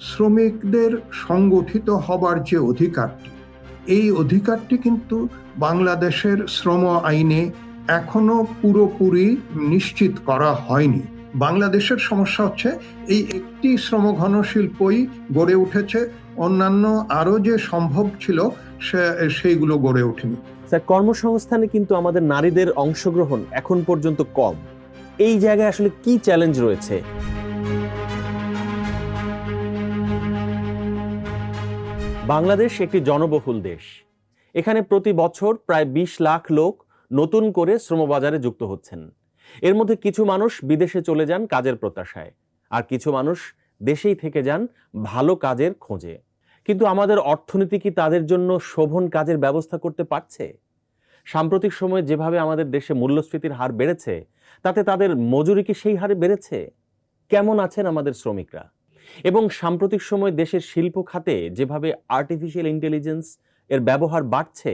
শ্রমিকদের সংগঠিত হবার যে অধিকারটি এই অধিকারটি কিন্তু বাংলাদেশের শ্রম আইনে এখনও পুরোপুরি নিশ্চিত করা হয়নি। বাংলাদেশের সমস্যা হচ্ছে, এই একটি শ্রমঘন শিল্পই গড়ে উঠেছে, অন্যান্য আরও যে সম্ভব ছিল, সে- সেইগুলো গড়ে ওঠেনি। স্যার, কর্মসংস্থানে কিন্তু আমাদের নারীদের অংশগ্রহণ এখন পর্যন্ত কম। এই জায়গায় আসলে কি চ্যালেঞ্জ রয়েছে? বাংলাদেশ একটি জনবহুল দেশ। এখানে প্রতি বছর প্রায় বিশ লাখ লোক নতুন করে শ্রমবাজারে যুক্ত হচ্ছেন। এর মধ্যে কিছু মানুষ বিদেশে চলে যান কাজের প্রত্যাশায়, আর কিছু মানুষ দেশেই থেকে যান ভালো কাজের খোঁজে। কিন্তু আমাদের অর্থনীতি কি তাদের জন্য শোভন কাজের ব্যবস্থা করতে পারছে? সাম্প্রতিক সময়ে যেভাবে আমাদের দেশে মূল্যস্ফীতির হার বেড়েছে, তাতে তাদের মজুরি কি সেই হারে বেড়েছে? কেমন আছেন আমাদের শ্রমিকরা? এবং সাম্প্রতিক সময় দেশের শিল্প খাতে যেভাবে আর্টিফিশিয়াল ইন্টেলিজেন্স এর ব্যবহার বাড়ছে,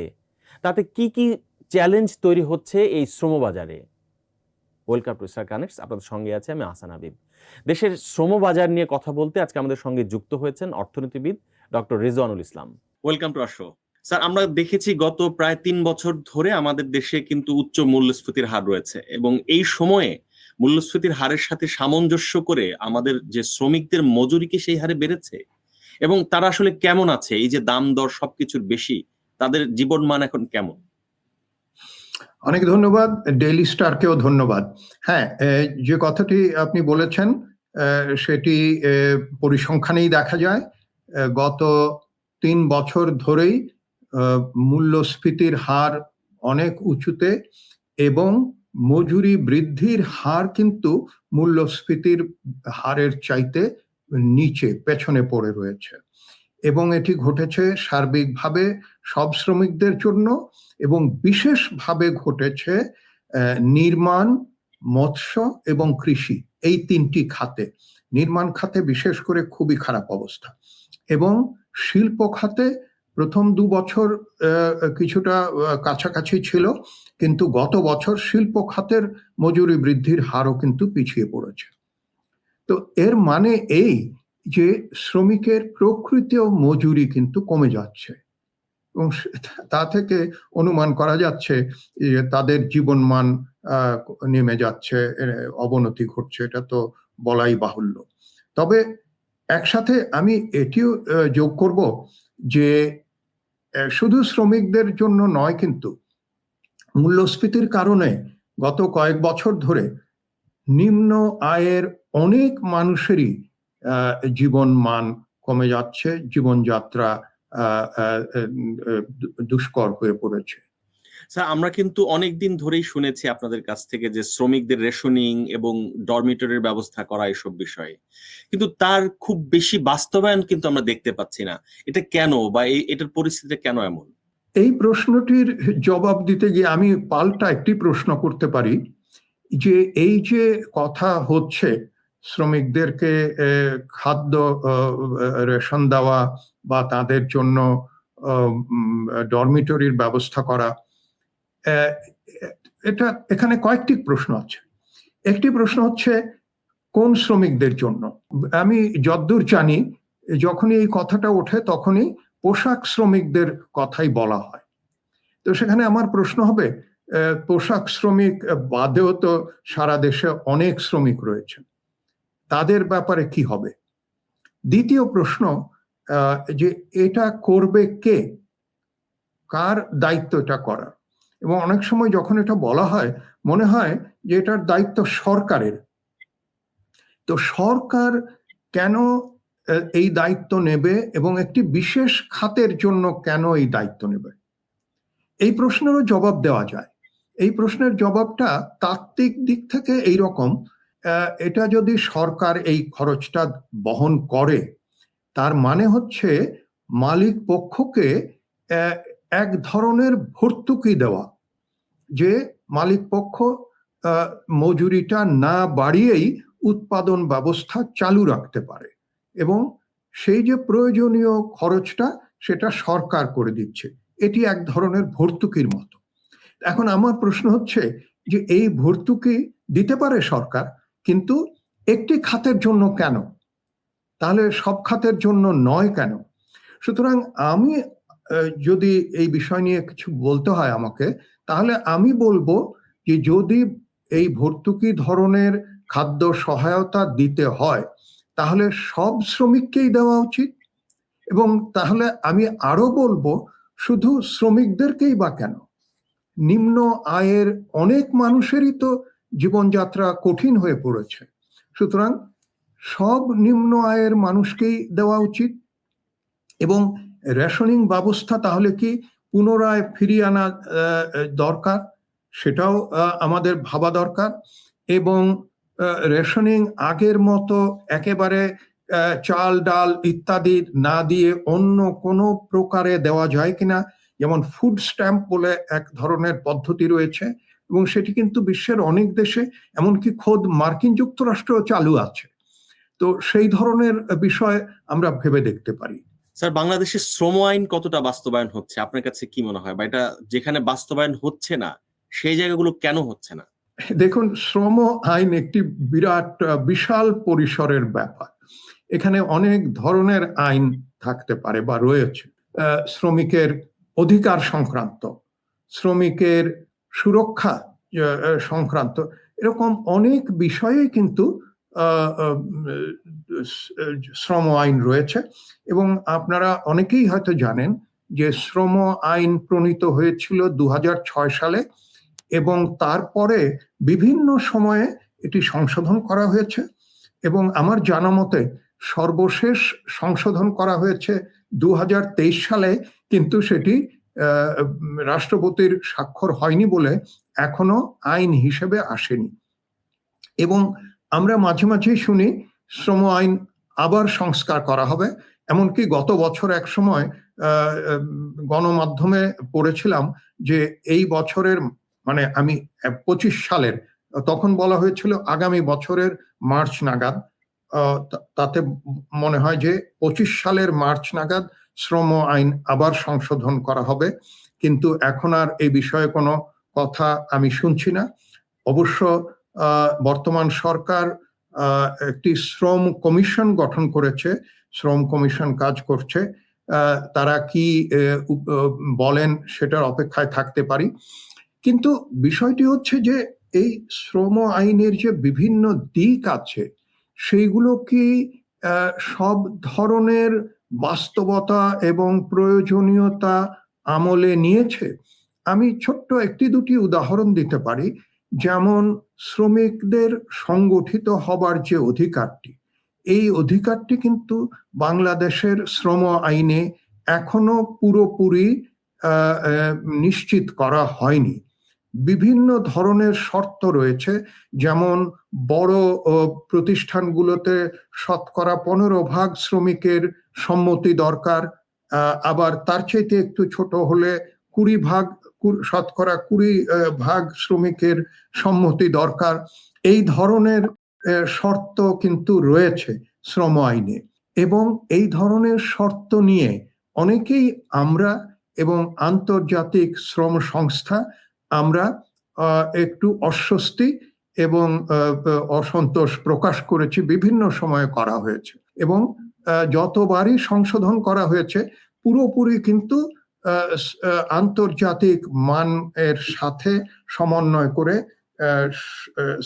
তাতে কি কি চ্যালেঞ্জ তৈরি হচ্ছে এই শ্রমবাজারে? ওয়েলকাম টু স্টার কানেক্টস আপনাদের সঙ্গে আছে আমি আসান হাবিব। দেশের শ্রমবাজার নিয়ে কথা বলতে আজকে আমাদের সঙ্গে যুক্ত হয়েছেন অর্থনীতিবিদ doctor Rizwanul Islam. Welcome to show sir আমরা দেখেছি গত প্রায় তিন বছর ধরে আমাদের দেশে কিন্তু উচ্চ মূল্যস্ফীতির হার রয়েছে এবং এই সময়ে মূল্যস্ফীতির হারের সাথে সামঞ্জস্য করে আমাদের যে শ্রমিকদের মজুরি কি সেই হারে বেড়েছে? এবং তারা আসলে কেমন আছে? এই যে দাম দর সবকিছুর বেশি, তাদের জীবন মান এখন কেমন? অনেক ধন্যবাদ। ডেইলি স্টারকেও ধন্যবাদ। হ্যাঁ যে কথাটি আপনি বলেছেন সেটি পরিসংখ্যানেই দেখা যায়। গত তিন বছর ধরেই মূল্যস্ফীতির হার অনেক উঁচুতে এবং মজুরি বৃদ্ধির হার কিন্তু মূল্যস্ফীতির হারের চাইতে নিচে, পেছনে পড়ে রয়েছে। এবং এটি ঘটেছে সার্বিকভাবে সব শ্রমিকদের জন্য এবং বিশেষভাবে ঘটেছে নির্মাণ, মৎস্য এবং কৃষি এই তিনটি খাতে। নির্মাণ খাতে বিশেষ করে খুবই খারাপ অবস্থা। এবং শিল্প খাতে প্রথম দু বছর কিছুটা কাছাকাছি ছিল। কিন্তু গত বছর শিল্প খাতের মজুরি বৃদ্ধির হারও কিন্তু পিছিয়ে পড়েছে। তো এর মানে এই যে শ্রমিকের প্রকৃত মজুরি কিন্তু কমে যাচ্ছে এবং তা থেকে অনুমান করা যাচ্ছে যে তাদের জীবনমান নেমে যাচ্ছে অবনতি ঘটছে, এটা তো বলাই বাহুল্য। তবে একসাথে আমি এটিও যোগ করব যে শুধু শ্রমিকদের জন্য নয় কিন্তু মূল্যস্ফীতির কারণে গত কয়েক বছর ধরে নিম্ন আয়ের অনেক মানুষেরই জীবন মান কমে যাচ্ছে, জীবনযাত্রা দুষ্কর হয়ে পড়েছে। স্যার, আমরা কিন্তু অনেকদিন ধরেই শুনেছি আপনাদের কাছ থেকে যে শ্রমিকদের রেশনিং এবং ডরমিটরির ব্যবস্থা করা এসব বিষয়ে। কিন্তু তার খুব বেশি বাস্তবায়ন কিন্তু আমরা দেখতে পাচ্ছি না। এটা কেন বা এটার পরিস্থিতি কেন এমন? এই প্রশ্নটির জবাব দিতে গিয়ে আমি পাল্টা একটি প্রশ্ন করতে পারি যে এই যে কথা হচ্ছে শ্রমিকদেরকে খাদ্য রেশন দেওয়া বা তাদের জন্য ডরমিটরির ব্যবস্থা করা এটা এখানে কয়েকটি প্রশ্ন আছে। একটি প্রশ্ন হচ্ছে, কোন শ্রমিকদের জন্য? আমি যদ্দূর জানি, যখনই এই কথাটা ওঠে তখনই পোশাক শ্রমিকদের কথাই বলা হয়। তো সেখানে আমার প্রশ্ন হবে পোশাক শ্রমিক বাদেও তো সারা দেশে অনেক শ্রমিক রয়েছে তাদের ব্যাপারে কি হবে? দ্বিতীয় প্রশ্ন যে এটা করবে কে? কার দায়িত্ব এটা করার? এবং অনেক সময় যখন এটা বলা হয়, মনে হয় যে এটার দায়িত্ব সরকারের। তো সরকার কেন এই দায়িত্ব নেবে এবং একটি বিশেষ খাতের জন্য কেন এই দায়িত্ব নেবে? এই প্রশ্নেরও জবাব দেওয়া যায়। এই প্রশ্নের জবাবটা তাত্ত্বিক দিক থেকে এই রকম এটা যদি সরকার এই খরচটা বহন করে, তার মানে হচ্ছে মালিক পক্ষকে এক ধরনের ভর্তুকি দেওয়া, যে মালিক পক্ষ মজুরিটা না বাড়িয়েই উৎপাদন ব্যবস্থা চালু রাখতে পারে। এবং সেই যে প্রয়োজনীয় খরচটা সেটা সরকার করে দিচ্ছে। এটি এক ধরনের ভর্তুকির মতো। এখন আমার প্রশ্ন হচ্ছে যে এই ভর্তুকি দিতে পারে সরকার, কিন্তু একটি খাতের জন্য কেন? তাহলে সব খাতের জন্য নয় কেন? সুতরাং আমি যদি এই বিষয় নিয়ে কিছু বলতে হয় আমাকে, তাহলে আমি বলব যে যদি এই ভর্তুকি ধরনের খাদ্য সহায়তা দিতে হয় তাহলে সব শ্রমিককেই দেওয়া উচিত? এবং তাহলে আমি আরও বলব, শুধু শ্রমিকদেরকেই বা কেন? নিম্ন আয়ের অনেক মানুষেরই তো জীবনযাত্রা কঠিন হয়ে পড়েছে। সুতরাং সব নিম্ন আয়ের মানুষকেই দেওয়া উচিত। এবং রেশনিং ব্যবস্থা তাহলে কি পুনরায় ফিরিয়ে আনা দরকার? সেটাও আমাদের ভাবা দরকার। এবং রেশনিং আগের মতো একেবারে চাল, ডাল ইত্যাদি না দিয়ে অন্য কোনো প্রকারে দেওয়া যায় কিনা, যেমন ফুড স্ট্যাম্প বলে এক ধরনের পদ্ধতি রয়েছে, এবং সেটি কিন্তু বিশ্বের অনেক দেশে, এমনকি খোদ মার্কিন যুক্তরাষ্ট্র চালু আছে। তো সেই ধরনের বিষয় আমরা ভেবে দেখতে পারি। স্যার, বাংলাদেশের শ্রম আইন কতটা বাস্তবায়ন হচ্ছে? আপনার কাছে কি মনে হয়? বা এটা যেখানে বাস্তবায়ন হচ্ছে না, সেই জায়গাগুলো কেন হচ্ছে না? দেখুন, শ্রম আইন একটি বিরাট বিশাল পরিসরের ব্যাপার। এখানে অনেক ধরনের আইন থাকতে পারে বা রয়েছে। শ্রমিকের অধিকার সংক্রান্ত, শ্রমিকের সুরক্ষা সংক্রান্ত এরকম অনেক বিষয়ে কিন্তু শ্রম আইন রয়েছে। এবং আপনারা অনেকেই হয়তো জানেন যে শ্রম আইন প্রণীত হয়েছিল দু হাজার ছয় সালে। এবং তারপরে বিভিন্ন সময়ে এটি সংশোধন করা হয়েছে এবং আমার জানা মতে সর্বশেষ সংশোধন করা হয়েছে দু হাজার তেইশ সালে, কিন্তু সেটি রাষ্ট্রপতির স্বাক্ষর হয়নি বলে এখনও আইন হিসেবে আসেনি। এবং আমরা মাঝে মাঝেই শুনি শ্রম আইন আবার সংস্কার করা হবে, এমনকি গত বছর এক সময় গণমাধ্যমে পড়েছিলাম যে এই বছরের মানে আমি পঁচিশ সালের, তখন বলা হয়েছিল আগামী বছরের মার্চ নাগাদ তাতে মনে হয় যে পঁচিশ সালের মার্চ নাগাদ শ্রম আইন আবার সংশোধন করা হবে। কিন্তু এখন আর এই বিষয়ে কোনো কথা আমি শুনছি না। অবশ্য বর্তমান সরকার একটি শ্রম কমিশন গঠন করেছে, শ্রম কমিশন কাজ করছে। তারা কি বলেন সেটার অপেক্ষায় থাকতে পারি। কিন্তু বিষয়টি হচ্ছে যে এই শ্রম আইনের যে বিভিন্ন দিক আছে, সেইগুলো কি সব ধরনের বাস্তবতা এবং প্রয়োজনীয়তা আমলে নিয়েছে? আমি ছোট্ট একটি দুটি উদাহরণ দিতে পারি। যেমন শ্রমিকদের সংগঠিত হবার যে অধিকারটি, এই অধিকারটি কিন্তু বাংলাদেশের শ্রম আইনে এখনও পুরোপুরি নিশ্চিত করা হয়নি। বিভিন্ন ধরনের শর্ত রয়েছে। যেমন বড় প্রতিষ্ঠানগুলোতে শতকরা পনেরো ভাগ শ্রমিকের সম্মতি দরকার আবার তার চাইতে একটু ছোট হলে কুড়ি ভাগ শতকরা কুড়ি ভাগ শ্রমিকের সম্মতি দরকার। এই ধরনের শর্ত কিন্তু রয়েছে শ্রম আইনে। এবং এই ধরনের শর্ত নিয়ে অনেকেই আমরা এবং আন্তর্জাতিক শ্রম সংস্থা আমরা একটু অস্বস্তি এবং অসন্তোষ প্রকাশ করেছি বিভিন্ন সময়ে করা হয়েছে। এবং যতবারই সংশোধন করা হয়েছে, পুরোপুরি কিন্তু আন্তর্জাতিক মান এর সাথে সমন্বয় করে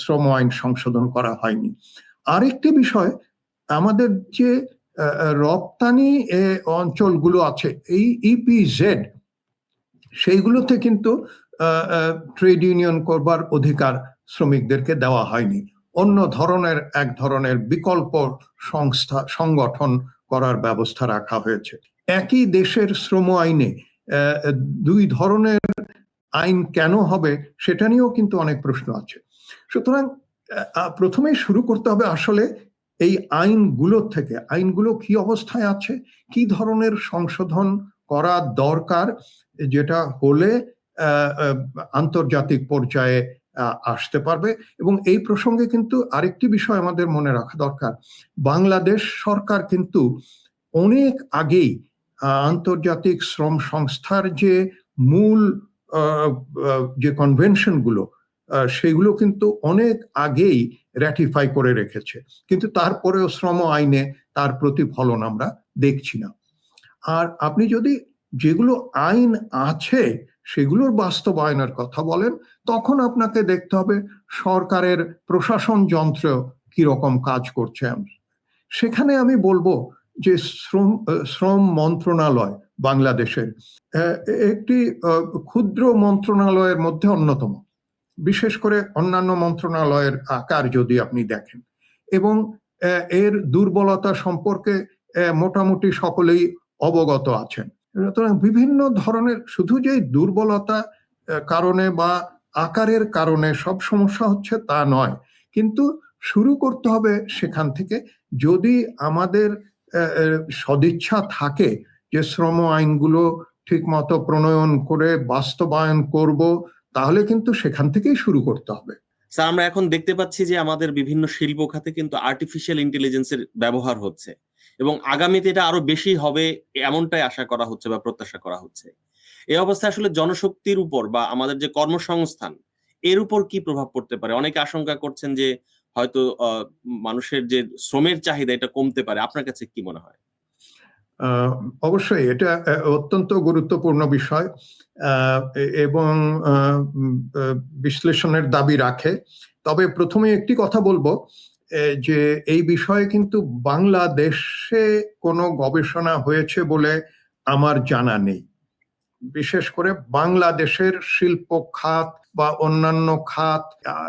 শ্রম আইন সংশোধন করা হয়নি। আরেকটি বিষয়, আমাদের যে রপ্তানি অঞ্চলগুলো আছে, এই ইপিজেড সেইগুলোতে কিন্তু ট্রেড ইউনিয়ন করবার অধিকার শ্রমিকদেরকে দেওয়া হয়নি। অন্য ধরনের, এক ধরনের বিকল্প সংস্থা, সংগঠন করার ব্যবস্থা রাখা হয়েছে। একই দেশের শ্রম আইনে দুই ধরনের আইন কেন হবে সেটা নিয়েও কিন্তু অনেক প্রশ্ন আছে। সুতরাং প্রথমেই শুরু করতে হবে আসলে এই আইনগুলোর থেকে। আইনগুলো কি অবস্থায় আছে? কি ধরনের সংশোধন করা দরকার? যেটা হলে আন্তর্জাতিক পর্যায়ে আসতে পারবে। এবং এই প্রসঙ্গে কিন্তু আরেকটি বিষয় আমাদের মনে রাখা দরকার। বাংলাদেশ সরকার কিন্তু অনেক আগেই আন্তর্জাতিক শ্রম সংস্থার যে মূল যে কনভেনশনগুলো সেগুলো কিন্তু অনেক আগেই র্যাটিফাই করে রেখেছে। কিন্তু তারপরেও শ্রম আইনে তার প্রতিফলন আমরা দেখছি না। আর আপনি যদি যেগুলো আইন আছে সেগুলোর বাস্তবায়নের কথা বলেন, তখন আপনাকে দেখতে হবে সরকারের প্রশাসন যন্ত্র কীরকম কাজ করছে। সেখানে আমি বলব যে শ্রম শ্রম মন্ত্রণালয় বাংলাদেশের একটি ক্ষুদ্র মন্ত্রণালয়ের মধ্যে অন্যতম। বিশেষ করে অন্যান্য মন্ত্রণালয়ের আকার যদি আপনি দেখেন। এবং এর দুর্বলতা সম্পর্কে মোটামুটি সকলেই অবগত আছেন। সুতরাং বিভিন্ন ধরনের শুধু যে দুর্বলতা কারণে বা আকারের কারণে সব সমস্যা হচ্ছে তা নয়। কিন্তু শুরু করতে হবে সেখান থেকে। যদি আমাদের সদিচ্ছা থাকে যে শ্রম আইনগুলো ঠিক মতো প্রণয়ন করে বাস্তবায়ন করব, তাহলে কিন্তু সেখান থেকেই শুরু করতে হবে। স্যার, আমরা এখন দেখতে পাচ্ছি যে আমাদের বিভিন্ন শিল্প খাতে কিন্তু আর্টিফিশিয়াল ইন্টেলিজেন্সের ব্যবহার হচ্ছে। এবং আগামীতে এটা আরও বেশি হবে এমনটাই আশা করা হচ্ছে বা প্রত্যাশা করা হচ্ছে। এই অবস্থায় আসলে জনশক্তির উপর বা আমাদের যে কর্মসংস্থান, এর উপর কি প্রভাব পড়তে পারে? অনেকে আশঙ্কা করছেন যে হয়তো মানুষের যে শ্রমের চাহিদা এটা কমতে পারে। আপনার কাছে কি মনে হয়? অবশ্যই এটা অত্যন্ত গুরুত্বপূর্ণ বিষয়। এবং বিশ্লেষণের দাবি রাখে। তবে প্রথমে একটি কথা বলব যে এই বিষয়ে কিন্তু বাংলাদেশে কোনো গবেষণা হয়েছে বলে আমার জানা নেই। বিশেষ করে বাংলাদেশের শিল্প খাত বা অন্যান্য খাত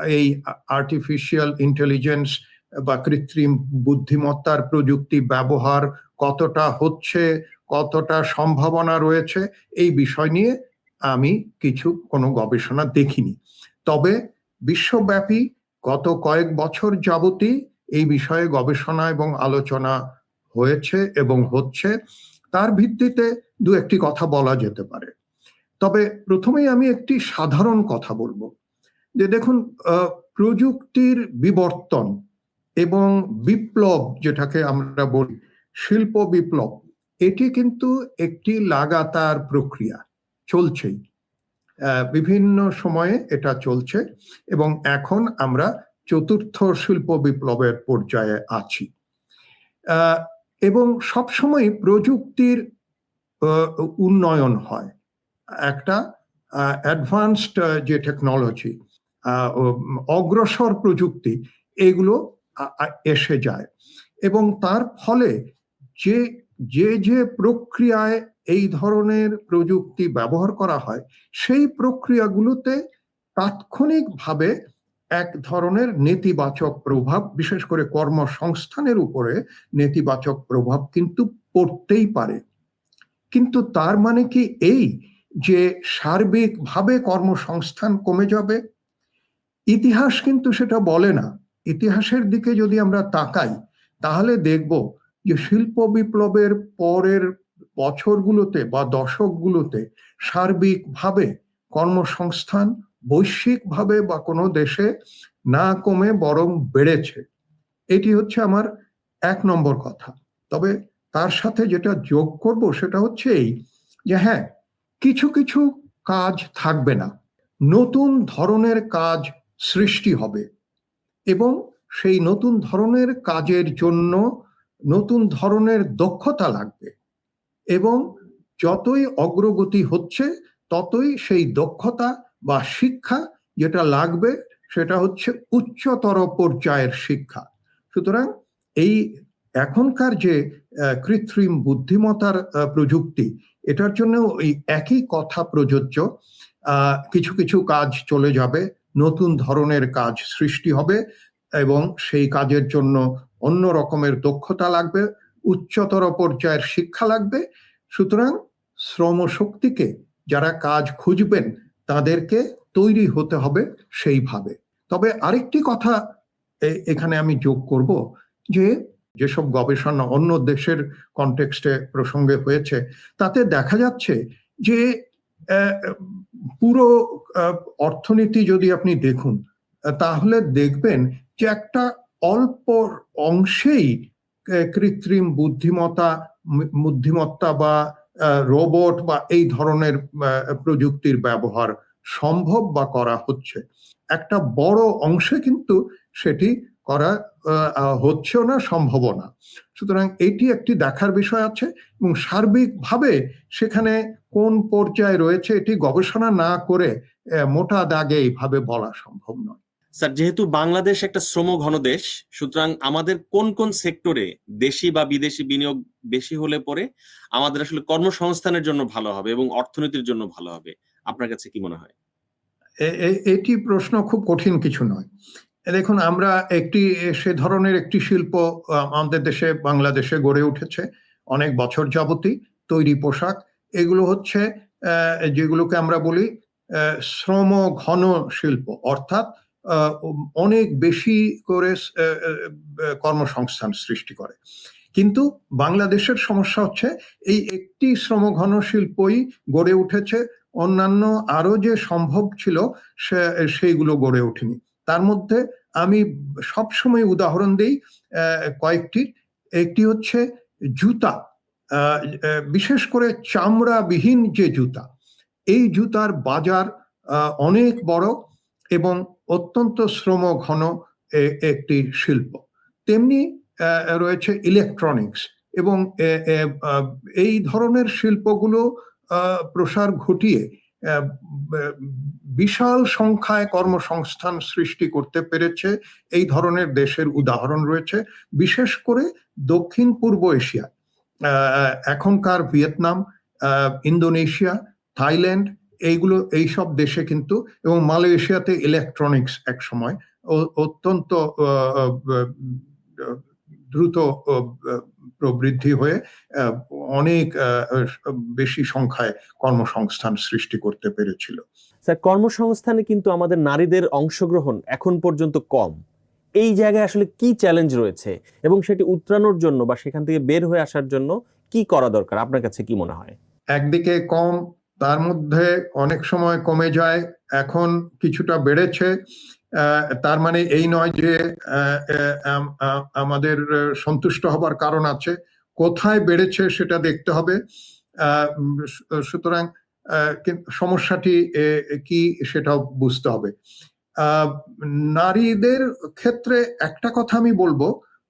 এই আর্টিফিশিয়াল ইন্টেলিজেন্স বা কৃত্রিম বুদ্ধিমত্তার প্রযুক্তি ব্যবহার কতটা হচ্ছে, কতটা সম্ভাবনা রয়েছে, এই বিষয় নিয়ে আমি কিছু কোনো গবেষণা দেখিনি। তবে বিশ্বব্যাপী গত কয়েক বছর যাবতই এই বিষয়ে গবেষণা এবং আলোচনা হয়েছে এবং হচ্ছে। তার ভিত্তিতে দু একটি কথা বলা যেতে পারে। তবে প্রথমেই আমি একটি সাধারণ কথা বলব। যে দেখুন প্রযুক্তির বিবর্তন এবং বিপ্লব যেটাকে আমরা বলি, শিল্প বিপ্লব, এটি কিন্তু একটি লাগাতার প্রক্রিয়া, চলছেই। বিভিন্ন সময়ে এটা চলছে এবং এখন আমরা চতুর্থ শিল্প বিপ্লবের পর্যায়ে আছি। এবং সবসময় প্রযুক্তির উন্নয়ন হয়। একটা অ্যাডভান্সড যে টেকনোলজি অগ্রসর প্রযুক্তি, এগুলো এসে যায়। এবং তার ফলে যে যে যে প্রক্রিয়ায় এই ধরনের প্রযুক্তি ব্যবহার করা হয়, সেই প্রক্রিয়াগুলোতে তাৎক্ষণিকভাবে এক ধরনের নেতিবাচক প্রভাব, বিশেষ করে কর্মসংস্থানের উপরে নেতিবাচক প্রভাব কিন্তু পড়তেই পারে। কিন্তু তার মানে কি এই যে সার্বিকভাবে কর্মসংস্থান কমে যাবে? ইতিহাস কিন্তু সেটা বলে না। ইতিহাসের দিকে যদি আমরা তাকাই, তাহলে দেখব যে শিল্প বিপ্লবের পরের বছরগুলোতে বা দশকগুলোতে সার্বিকভাবে কর্মসংস্থান, বৈশ্বিকভাবে বা কোনো দেশে না কমে বরং বেড়েছে। এটি হচ্ছে আমার এক নম্বর কথা। তবে তার সাথে যেটা যোগ করব সেটা হচ্ছে এই যে হ্যাঁ কিছু কিছু কাজ থাকবে না। নতুন ধরনের কাজ সৃষ্টি হবে এবং সেই নতুন ধরনের কাজের জন্য নতুন ধরনের দক্ষতা লাগবে। এবং যতই অগ্রগতি হচ্ছে, ততই সেই দক্ষতা বা শিক্ষা যেটা লাগবে, সেটা হচ্ছে উচ্চতর পর্যায়ের শিক্ষা। সুতরাং এই এখনকার যে কৃত্রিম বুদ্ধিমতার প্রযুক্তি, এটার জন্য ওই একই কথা প্রযোজ্য। কিছু কিছু কাজ চলে যাবে, নতুন ধরনের কাজ সৃষ্টি হবে এবং সেই কাজের জন্য অন্য রকমের দক্ষতা লাগবে। উচ্চতর পর্যায়ের শিক্ষা লাগবে। সুতরাং শ্রমশক্তিকে যারা কাজ খুঁজবেন, তাদেরকে তৈরি হতে হবে সেইভাবে। তবে আরেকটি কথা এখানে আমি যোগ করব যে, যেসব গবেষণা অন্য দেশের কনটেক্সটে প্রসঙ্গে হয়েছে, তাতে দেখা যাচ্ছে যে পুরো অর্থনীতি যদি আপনি দেখুন, তাহলে দেখবেন যে একটা অল্প অংশেই কৃত্রিম বুদ্ধিমত্তা বুদ্ধিমত্তা বা রোবট বা এই ধরনের প্রযুক্তির ব্যবহার সম্ভব বা করা হচ্ছে। একটা বড় অংশে কিন্তু সেটি করা হচ্ছেও না সম্ভব না। সুতরাং এটি একটি দেখার বিষয় আছে এবং সার্বিকভাবে সেখানে কোন পর্যায়ে রয়েছে এটি গবেষণা না করে মোটা দাগে এইভাবে বলা সম্ভব নয়। স্যার, যেহেতু বাংলাদেশ একটা শ্রম ঘন দেশ, সুতরাং আমাদের কোন কোন সেক্টরে দেশি বা বিদেশি বিনিয়োগ বেশি হলে পরে আমাদের আসলে কর্মসংস্থানের জন্য ভালো হবে এবং অর্থনীতির জন্য ভালো হবে? আপনার কাছে কি মনে হয়? এটি প্রশ্ন খুব কঠিন কিছু নয়। দেখুন, আমরা একটি, সে ধরনের একটি শিল্প আমাদের দেশে, বাংলাদেশে গড়ে উঠেছে। অনেক বছর যাবতী তৈরি পোশাক। এগুলো হচ্ছে যেগুলোকে আমরা বলি শ্রম ঘন শিল্প, অর্থাৎ অনেক বেশি করে কর্মসংস্থান সৃষ্টি করে। কিন্তু বাংলাদেশের সমস্যা হচ্ছে, এই একটি শ্রমঘন শিল্পই গড়ে উঠেছে। অন্যান্য আরও যে সম্ভব ছিল, সে- সেইগুলো গড়ে ওঠেনি। তার মধ্যে আমি সবসময় উদাহরণ দিই কয়েকটির। একটি হচ্ছে জুতা বিশেষ করে চামড়াবিহীন যে জুতা, এই জুতার বাজার অনেক বড়। এবং অত্যন্ত শ্রম ঘন একটি শিল্প। তেমনি রয়েছে ইলেকট্রনিক্স এবং এই ধরনের শিল্পগুলো প্রসার ঘটিয়ে বিশাল সংখ্যায় কর্মসংস্থান সৃষ্টি করতে পেরেছে। এই ধরনের দেশের উদাহরণ রয়েছে। বিশেষ করে দক্ষিণ পূর্ব এশিয়া এখনকার ভিয়েতনাম ইন্দোনেশিয়া, থাইল্যান্ড এইগুলো এইসব দেশে কিন্তু এবং মালয়েশিয়াতে ইলেকট্রনিক্স এক সময় অত্যন্ত দ্রুত প্রবৃদ্ধি হয়ে অনেক বেশি সংখ্যায় কর্মসংস্থান সৃষ্টি করতে পেরেছিল। স্যার কর্মসংস্থানে কিন্তু আমাদের নারীদের অংশগ্রহণ এখন পর্যন্ত কম। এই জায়গায় আসলে কি চ্যালেঞ্জ রয়েছে? এবং সেটি উত্তরানোর জন্য বা সেখান থেকে বের হয়ে আসার জন্য কি করা দরকার? আপনার কাছে কি মনে হয়? একদিকে কম তার মধ্যে অনেক সময় কমে যায়, এখন কিছুটা বেড়েছে। তার মানে এই নয় যে আমাদের সন্তুষ্ট হবার কারণ আছে। কোথায় বেড়েছে সেটা দেখতে হবে। সুতরাং সমস্যাটি কি সেটাও বুঝতে হবে। নারীদের ক্ষেত্রে একটা কথা আমি বলব,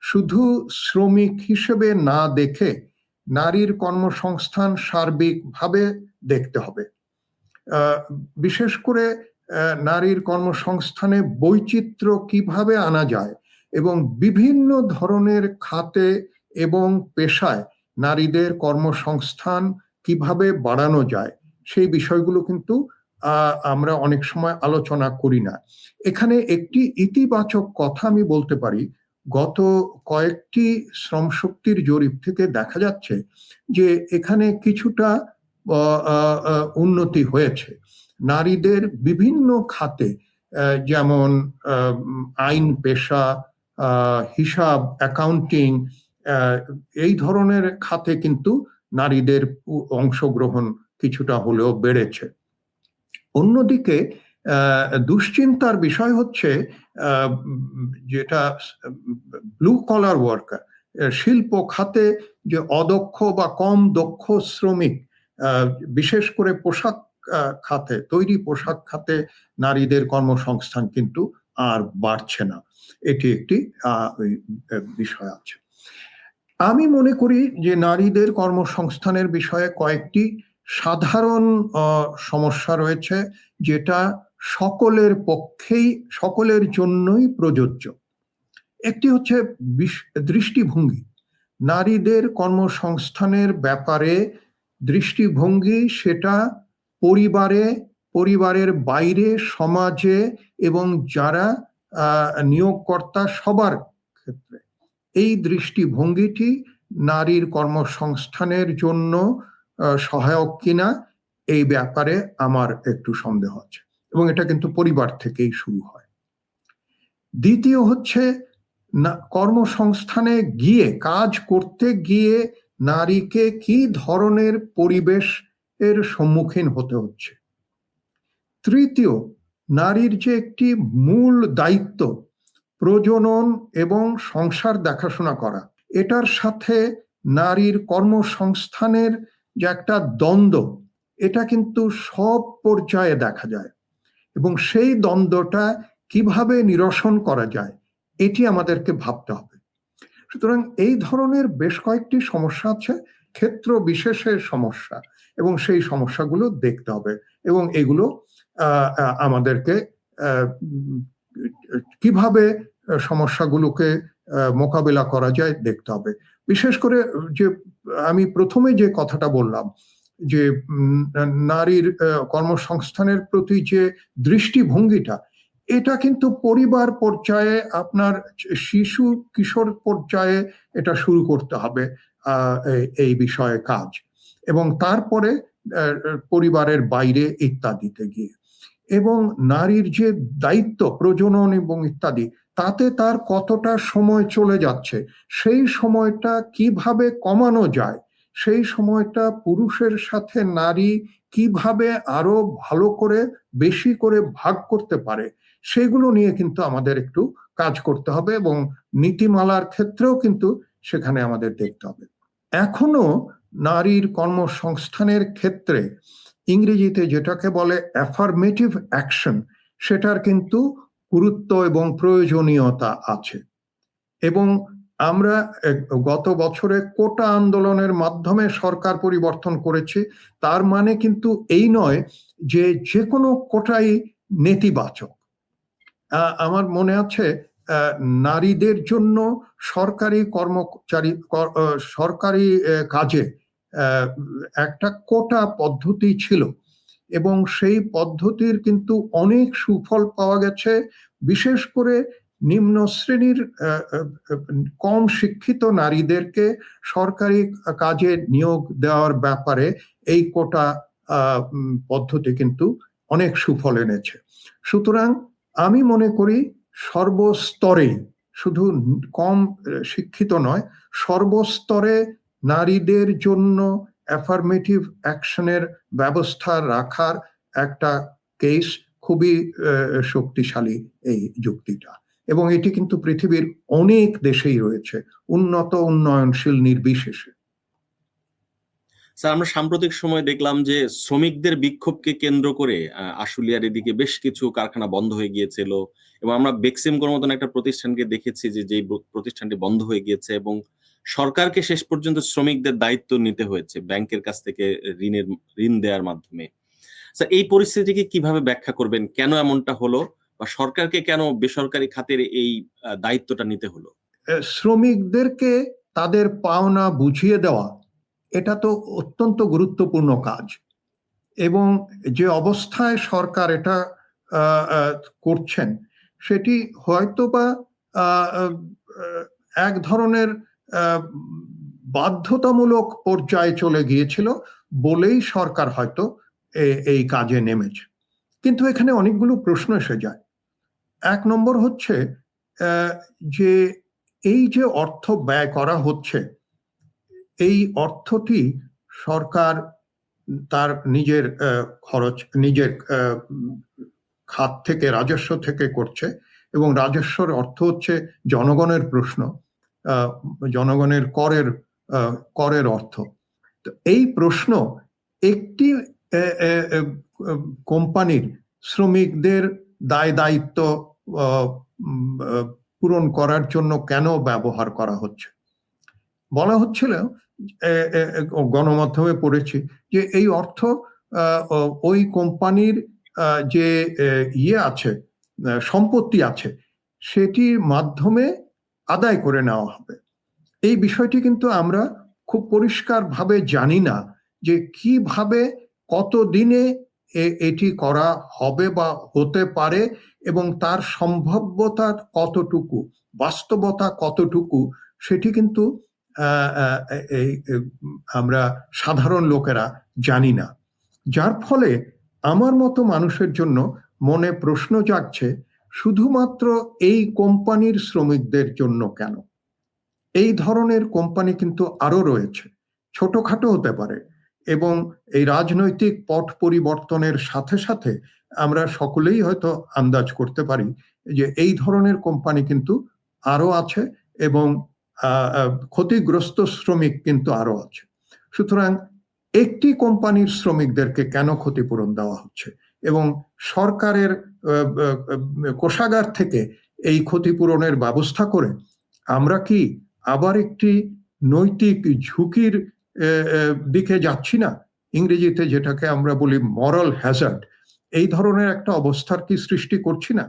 শুধু শ্রমিক হিসেবে না দেখে নারীর কর্মসংস্থান সার্বিকভাবে দেখতে হবে। বিশেষ করে নারীর কর্মসংস্থানে বৈচিত্র্য কীভাবে আনা যায় এবং বিভিন্ন ধরনের খাতে এবং পেশায় নারীদের কর্মসংস্থান কীভাবে বাড়ানো যায়, সেই বিষয়গুলো কিন্তু আমরা অনেক সময় আলোচনা করি না। এখানে একটি ইতিবাচক কথা আমি বলতে পারি। গত কয়েকটি শ্রমশক্তির জরিপ থেকে দেখা যাচ্ছে যে, এখানে কিছুটা উন্নতি হয়েছে। নারীদের বিভিন্ন খাতে যেমন আইন, পেশা হিসাব, অ্যাকাউন্টিং এই ধরনের খাতে কিন্তু নারীদের অংশগ্রহণ কিছুটা হলেও বেড়েছে। অন্যদিকে দুশ্চিন্তার বিষয় হচ্ছে যেটা ব্লু কলার ওয়ার্কার শিল্প খাতে যে অদক্ষ বা কম দক্ষ শ্রমিক বিশেষ করে পোশাক খাতে, তৈরি পোশাক খাতে নারীদের কর্মসংস্থান কিন্তু আর বাড়ছে না। এটি একটি বিষয় আছে। আমি মনে করি যে নারীদের কর্মসংস্থানের বিষয়ে কয়েকটি সাধারণ সমস্যা রয়েছে যেটা সকলের পক্ষেই, সকলের জন্যই প্রযোজ্য। একটি হচ্ছে দৃষ্টিভঙ্গি। নারীদের কর্মসংস্থানের ব্যাপারে দৃষ্টিভঙ্গি সেটা পরিবারে, পরিবারের বাইরে, সমাজে এবং যারা নিয়োগকর্তা সবার ক্ষেত্রে। এই দৃষ্টিভঙ্গিটি নারীর কর্মসংস্থানের জন্য সহায়ক কিনা, এই ব্যাপারে আমার একটু সন্দেহ আছে এবং এটা কিন্তু পরিবার থেকেই শুরু হয়। দ্বিতীয় হচ্ছে, না, কর্মসংস্থানে গিয়ে, কাজ করতে গিয়ে নারীকে কি ধরনের পরিবেশ এর সম্মুখীন হতে হচ্ছে? তৃতীয়, নারীর যে একটি মূল দায়িত্ব, প্রজনন এবং সংসার দেখাশোনা করা, এটার সাথে নারীর কর্মসংস্থানের যে একটা দ্বন্দ্ব, এটা কিন্তু সব পর্যায়ে দেখা যায় এবং সেই দ্বন্দ্বটা কীভাবে নিরসন করা যায়, এটি আমাদেরকে ভাবতে হবে। সুতরাং এই ধরনের বেশ কয়েকটি সমস্যা আছে, ক্ষেত্র বিশেষের সমস্যা এবং সেই সমস্যাগুলো দেখতে হবে এবং এগুলো আমাদেরকে কীভাবে সমস্যাগুলোকে মোকাবেলা করা যায় দেখতে হবে। বিশেষ করে যে আমি প্রথমে যে কথাটা বললাম যে নারীর কর্মসংস্থানের প্রতি যে দৃষ্টিভঙ্গিটা এটা কিন্তু পরিবার পর্যায়ে আপনার শিশু কিশোর পর্যায়ে এটা শুরু করতে হবে এই বিষয়ে কাজ। এবং তারপরে পরিবারের বাইরে ইত্যাদিতে গিয়ে। এবং নারীর যে দায়িত্ব, প্রজনন এবং ইত্যাদি, তাতে তার কতটা সময় চলে যাচ্ছে, সেই সময়টা কীভাবে কমানো যায়, সেই সময়টা পুরুষের সাথে নারী কীভাবে আরও ভালো করে, বেশি করে ভাগ করতে পারে সেগুলো নিয়ে কিন্তু আমাদের একটু কাজ করতে হবে এবং নীতিমালার ক্ষেত্রেও কিন্তু সেখানে আমাদের দেখতে হবে। এখনও নারীর কর্মসংস্থানের ক্ষেত্রে ইংরেজিতে যেটাকে বলে অ্যাফার্মেটিভ অ্যাকশন সেটার কিন্তু গুরুত্ব এবং প্রয়োজনীয়তা আছে। এবং আমরা গত বছরে কোটা আন্দোলনের মাধ্যমে সরকার পরিবর্তন করেছি, তার মানে কিন্তু এই নয় যে যে কোনো কোটাই নেতিবাচক। আমার মনে আছে নারীদের জন্য সরকারি কর্মচারী, কর- সরকারি কাজে একটা কোটা পদ্ধতি ছিল এবং সেই পদ্ধতির কিন্তু অনেক সুফল পাওয়া গেছে, বিশেষ করে নিম্ন শ্রেণির কম শিক্ষিত নারীদেরকে সরকারি কাজে নিয়োগ দেওয়ার ব্যাপারে এই কোটা পদ্ধতি কিন্তু অনেক সুফল এনেছে। সুতরাং আমি মনে করি সর্বস্তরে, শুধু কম শিক্ষিত নয়, সর্বস্তরে নারীদের জন্য অ্যাফার্মেটিভ অ্যাকশনের ব্যবস্থা রাখার একটা কেস খুবই শক্তিশালী এই যুক্তিটা। এবং এটি কিন্তু পৃথিবীর অনেক দেশেই রয়েছে, উন্নত, উন্নয়নশীল, নির্বিশেষে। স্যার, আমরা সাম্প্রতিক সময় দেখলাম যে শ্রমিকদের বিক্ষোভকে কেন্দ্র করে আশুলিয়ার এদিকে বেশ কিছু কারখানা বন্ধ হয়ে গিয়েছিল এবং আমরা বেক্সিমকোর মতন একটা প্রতিষ্ঠানকে দেখেছি যে ব- প্রতিষ্ঠানটি বন্ধ হয়ে গিয়েছে এবং সরকারকে শেষ পর্যন্ত শ্রমিকদের দায়িত্ব নিতে হয়েছে ব্যাংকের কাছ থেকে ঋণের, ঋণ দেওয়ার মাধ্যমে। স্যার, এই পরিস্থিতিকে কীভাবে ব্যাখ্যা করবেন? কেন এমনটা হলো? বা সরকারকে কেন বেসরকারি খাতের এই দায়িত্বটা নিতে হলো? শ্রমিকদেরকে তাদের পাওনা বুঝিয়ে দেওয়া এটা তো অত্যন্ত গুরুত্বপূর্ণ কাজ। এবং যে অবস্থায় সরকার এটা করছেন, সেটি হয়তো বা এক ধরনের বাধ্যতামূলক পর্যায়ে চলে গিয়েছিল বলেই সরকার হয়তো এই কাজে নেমেছে। কিন্তু এখানে অনেকগুলো প্রশ্ন এসে যায়। এক নম্বর হচ্ছে যে এই যে অর্থ ব্যয় করা হচ্ছে এই অর্থটি সরকার তার নিজের খরচ, নিজের খাত থেকে, রাজস্ব থেকে করছে এবং রাজস্বর অর্থ হচ্ছে জনগণের প্রশ্ন জনগণের করের করের অর্থ। তো এই প্রশ্ন একটি কোম্পানির শ্রমিকদের দায় দায়িত্ব পূরণ করার জন্য কেন ব্যবহার করা হচ্ছে? বলা হচ্ছিল গণমাধ্যমে পড়েছি যে এই অর্থ ওই কোম্পানির যে ইয়ে আছে সম্পত্তি আছে সেটির মাধ্যমে আদায় করে নেওয়া হবে। এই বিষয়টি কিন্তু আমরা খুব পরিষ্কারভাবে জানি না যে কীভাবে কত দিনে এটি করা হবে বা হতে পারে এবং তার সম্ভাব্যতা কতটুকু, বাস্তবতা কতটুকু, সেটি কিন্তু আমরা সাধারণ লোকেরা জানি না। যার ফলে আমার মতো মানুষের জন্য মনে প্রশ্ন জাগছে, শুধুমাত্র এই কোম্পানির শ্রমিকদের জন্য কেন? এই ধরনের কোম্পানি কিন্তু আরও রয়েছে, ছোটখাটো হতে পারে এবং এই রাজনৈতিক পট পরিবর্তনের সাথে সাথে আমরা সকলেই হয়তো আন্দাজ করতে পারি যে এই ধরনের কোম্পানি কিন্তু আরও আছে এবং ক্ষতিগ্রস্ত শ্রমিক কিন্তু আরও আছে। সুতরাং একটি কোম্পানির শ্রমিকদেরকে কেন ক্ষতিপূরণ দেওয়া হচ্ছে? এবং সরকারের কোষাগার থেকে এই ক্ষতিপূরণের ব্যবস্থা করে আমরা কি আবার একটি নৈতিক ঝুঁকির দিকে যাচ্ছি না? ইংরেজিতে যেটাকে আমরা বলি মরাল হ্যাজার্ড এই ধরনের একটা অবস্থার কি সৃষ্টি করছি না?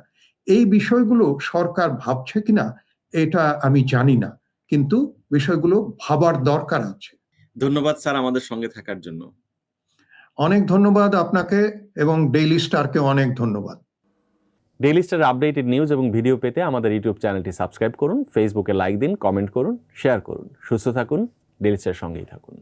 এই বিষয়গুলো সরকার ভাবছে কিনা, এটা আমি জানি না। কিন্তু বিষয়গুলো ভাবার দরকার আছে। ধন্যবাদ স্যার আমাদের সঙ্গে থাকার জন্য। অনেক ধন্যবাদ আপনাকে এবং ডেইলি স্টারকে অনেক ধন্যবাদ। ডেইলি স্টার আপডেটেড নিউজ এবং ভিডিও পেতে আমাদের ইউটিউব চ্যানেলটি সাবস্ক্রাইব করুন ফেসবুকে লাইক দিন কমেন্ট করুন শেয়ার করুন। সুস্থ থাকুন ডেইলি স্টার সঙ্গেই থাকুন।